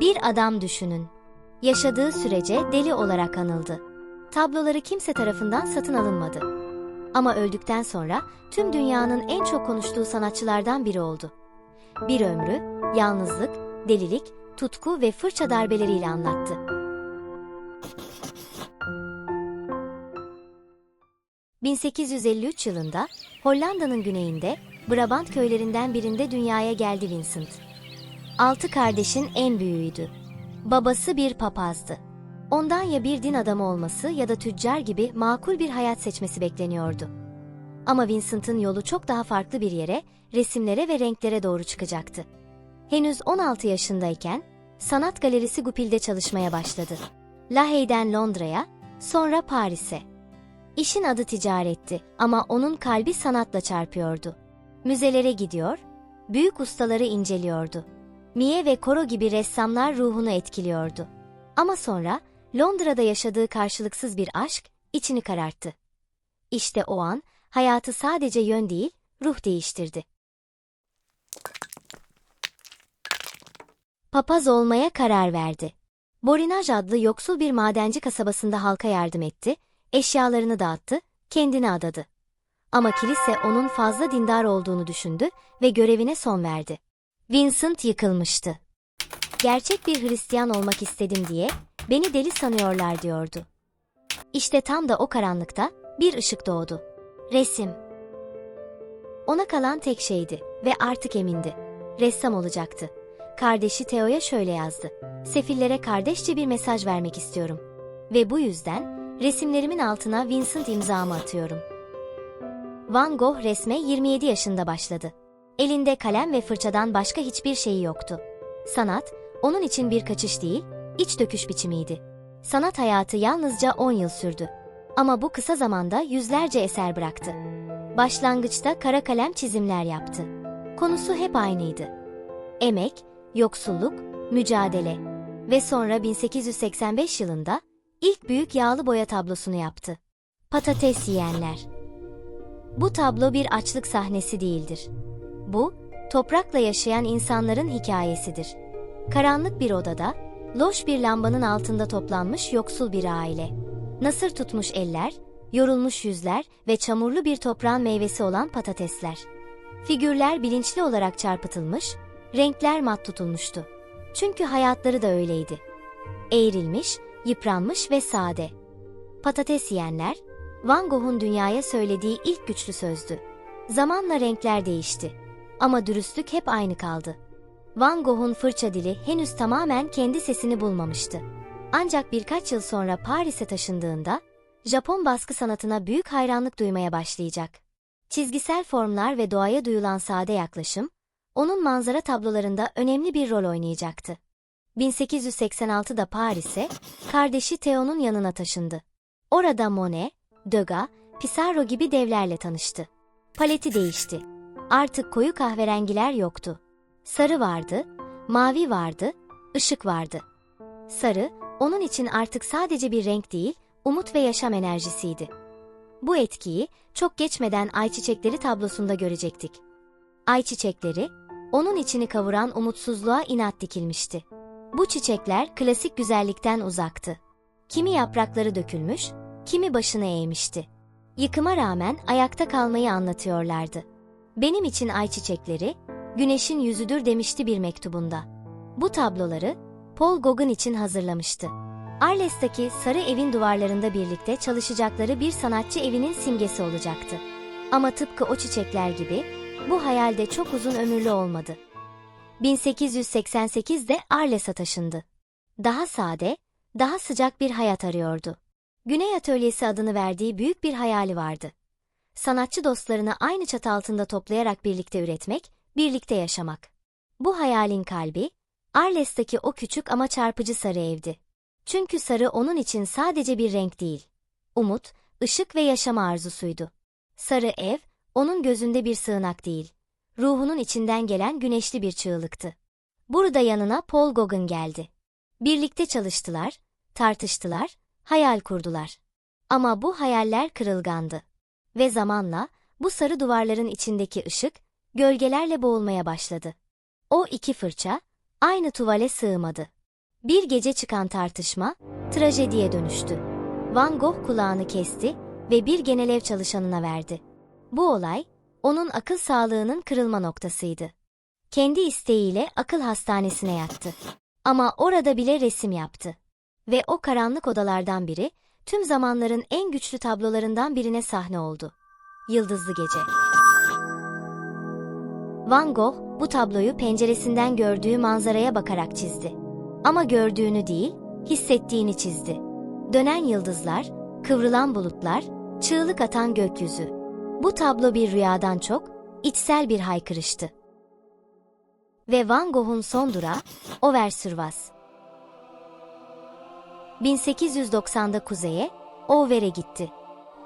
Bir adam düşünün. Yaşadığı sürece deli olarak anıldı. Tabloları kimse tarafından satın alınmadı. Ama öldükten sonra tüm dünyanın en çok konuştuğu sanatçılardan biri oldu. Bir ömrü yalnızlık, delilik, tutku ve fırça darbeleriyle anlattı. ...1853 yılında Hollanda'nın güneyinde Brabant köylerinden birinde dünyaya geldi Vincent. Altı kardeşin en büyüğüydü. Babası bir papazdı. Ondan ya bir din adamı olması ya da tüccar gibi makul bir hayat seçmesi bekleniyordu. Ama Vincent'ın yolu çok daha farklı bir yere, resimlere ve renklere doğru çıkacaktı. Henüz 16 yaşındayken sanat galerisi Goupil'de çalışmaya başladı. Lahey'den Londra'ya, sonra Paris'e. İşin adı ticaretti ama onun kalbi sanatla çarpıyordu. Müzelere gidiyor, büyük ustaları inceliyordu. Mie ve Koro gibi ressamlar ruhunu etkiliyordu. Ama sonra Londra'da yaşadığı karşılıksız bir aşk içini kararttı. İşte o an hayatı sadece yön değil, ruh değiştirdi. Papaz olmaya karar verdi. Borinaj adlı yoksul bir madenci kasabasında halka yardım etti, eşyalarını dağıttı, kendini adadı. Ama kilise onun fazla dindar olduğunu düşündü ve görevine son verdi. Vincent yıkılmıştı. Gerçek bir Hristiyan olmak istedim diye beni deli sanıyorlar diyordu. İşte tam da o karanlıkta bir ışık doğdu. Resim. Ona kalan tek şeydi ve artık emindi. Ressam olacaktı. Kardeşi Theo'ya şöyle yazdı. Sefillere kardeşçe bir mesaj vermek istiyorum. Ve bu yüzden resimlerimin altına Vincent imzamı atıyorum. Van Gogh resme 27 yaşında başladı. Elinde kalem ve fırçadan başka hiçbir şeyi yoktu. Sanat, onun için bir kaçış değil, iç döküş biçimiydi. Sanat hayatı yalnızca 10 yıl sürdü. Ama bu kısa zamanda yüzlerce eser bıraktı. Başlangıçta kara kalem çizimler yaptı. Konusu hep aynıydı. Emek, yoksulluk, mücadele ve sonra 1885 yılında ilk büyük yağlı boya tablosunu yaptı. Patates yiyenler. Bu tablo bir açlık sahnesi değildir. Bu, toprakla yaşayan insanların hikayesidir. Karanlık bir odada, loş bir lambanın altında toplanmış yoksul bir aile. Nasır tutmuş eller, yorulmuş yüzler ve çamurlu bir toprağın meyvesi olan patatesler. Figürler bilinçli olarak çarpıtılmış, renkler mat tutulmuştu. Çünkü hayatları da öyleydi. Eğrilmiş, yıpranmış ve sade. Patates yiyenler, Van Gogh'un dünyaya söylediği ilk güçlü sözdü. Zamanla renkler değişti. Ama dürüstlük hep aynı kaldı. Van Gogh'un fırça dili henüz tamamen kendi sesini bulmamıştı. Ancak birkaç yıl sonra Paris'e taşındığında, Japon baskı sanatına büyük hayranlık duymaya başlayacak. Çizgisel formlar ve doğaya duyulan sade yaklaşım, onun manzara tablolarında önemli bir rol oynayacaktı. 1886'da Paris'e, kardeşi Theo'nun yanına taşındı. Orada Monet, Degas, Pissarro gibi devlerle tanıştı. Paleti değişti. Artık koyu kahverengiler yoktu. Sarı vardı, mavi vardı, ışık vardı. Sarı, onun için artık sadece bir renk değil, umut ve yaşam enerjisiydi. Bu etkiyi çok geçmeden ayçiçekleri tablosunda görecektik. Ayçiçekleri, onun içini kavuran umutsuzluğa inat dikilmişti. Bu çiçekler klasik güzellikten uzaktı. Kimi yaprakları dökülmüş, kimi başını eğmişti. Yıkıma rağmen ayakta kalmayı anlatıyorlardı. Benim için ayçiçekleri, güneşin yüzüdür demişti bir mektubunda. Bu tabloları Paul Gauguin için hazırlamıştı. Arles'taki sarı evin duvarlarında birlikte çalışacakları bir sanatçı evinin simgesi olacaktı. Ama tıpkı o çiçekler gibi bu hayalde çok uzun ömürlü olmadı. 1888'de Arles'a taşındı. Daha sade, daha sıcak bir hayat arıyordu. Güney Atölyesi adını verdiği büyük bir hayali vardı. Sanatçı dostlarını aynı çatı altında toplayarak birlikte üretmek, birlikte yaşamak. Bu hayalin kalbi, Arles'taki o küçük ama çarpıcı sarı evdi. Çünkü sarı onun için sadece bir renk değil. Umut, ışık ve yaşama arzusuydu. Sarı ev, onun gözünde bir sığınak değil. Ruhunun içinden gelen güneşli bir çığlıktı. Burada yanına Paul Gauguin geldi. Birlikte çalıştılar, tartıştılar, hayal kurdular. Ama bu hayaller kırılgandı. Ve zamanla bu sarı duvarların içindeki ışık gölgelerle boğulmaya başladı. O iki fırça aynı tuvale sığmadı. Bir gece çıkan tartışma, trajediye dönüştü. Van Gogh kulağını kesti ve bir genel ev çalışanına verdi. Bu olay, onun akıl sağlığının kırılma noktasıydı. Kendi isteğiyle akıl hastanesine yattı. Ama orada bile resim yaptı. Ve o karanlık odalardan biri, tüm zamanların en güçlü tablolarından birine sahne oldu. Yıldızlı Gece. Van Gogh bu tabloyu penceresinden gördüğü manzaraya bakarak çizdi. Ama gördüğünü değil, hissettiğini çizdi. Dönen yıldızlar, kıvrılan bulutlar, çığlık atan gökyüzü. Bu tablo bir rüyadan çok, içsel bir haykırıştı. Ve Van Gogh'un son durağı, Auvers-sur-Oise. 1890'da kuzeye, Auver'e gitti.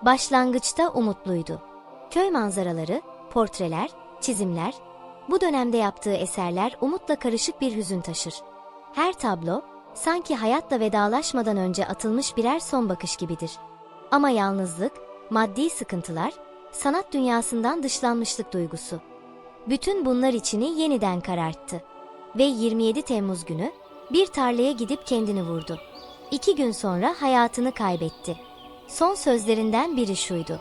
Başlangıçta umutluydu. Köy manzaraları, portreler, çizimler, bu dönemde yaptığı eserler umutla karışık bir hüzün taşır. Her tablo, sanki hayatla vedalaşmadan önce atılmış birer son bakış gibidir. Ama yalnızlık, maddi sıkıntılar, sanat dünyasından dışlanmışlık duygusu. Bütün bunlar içini yeniden kararttı. Ve 27 Temmuz günü bir tarlaya gidip kendini vurdu. İki gün sonra hayatını kaybetti. Son sözlerinden biri şuydu.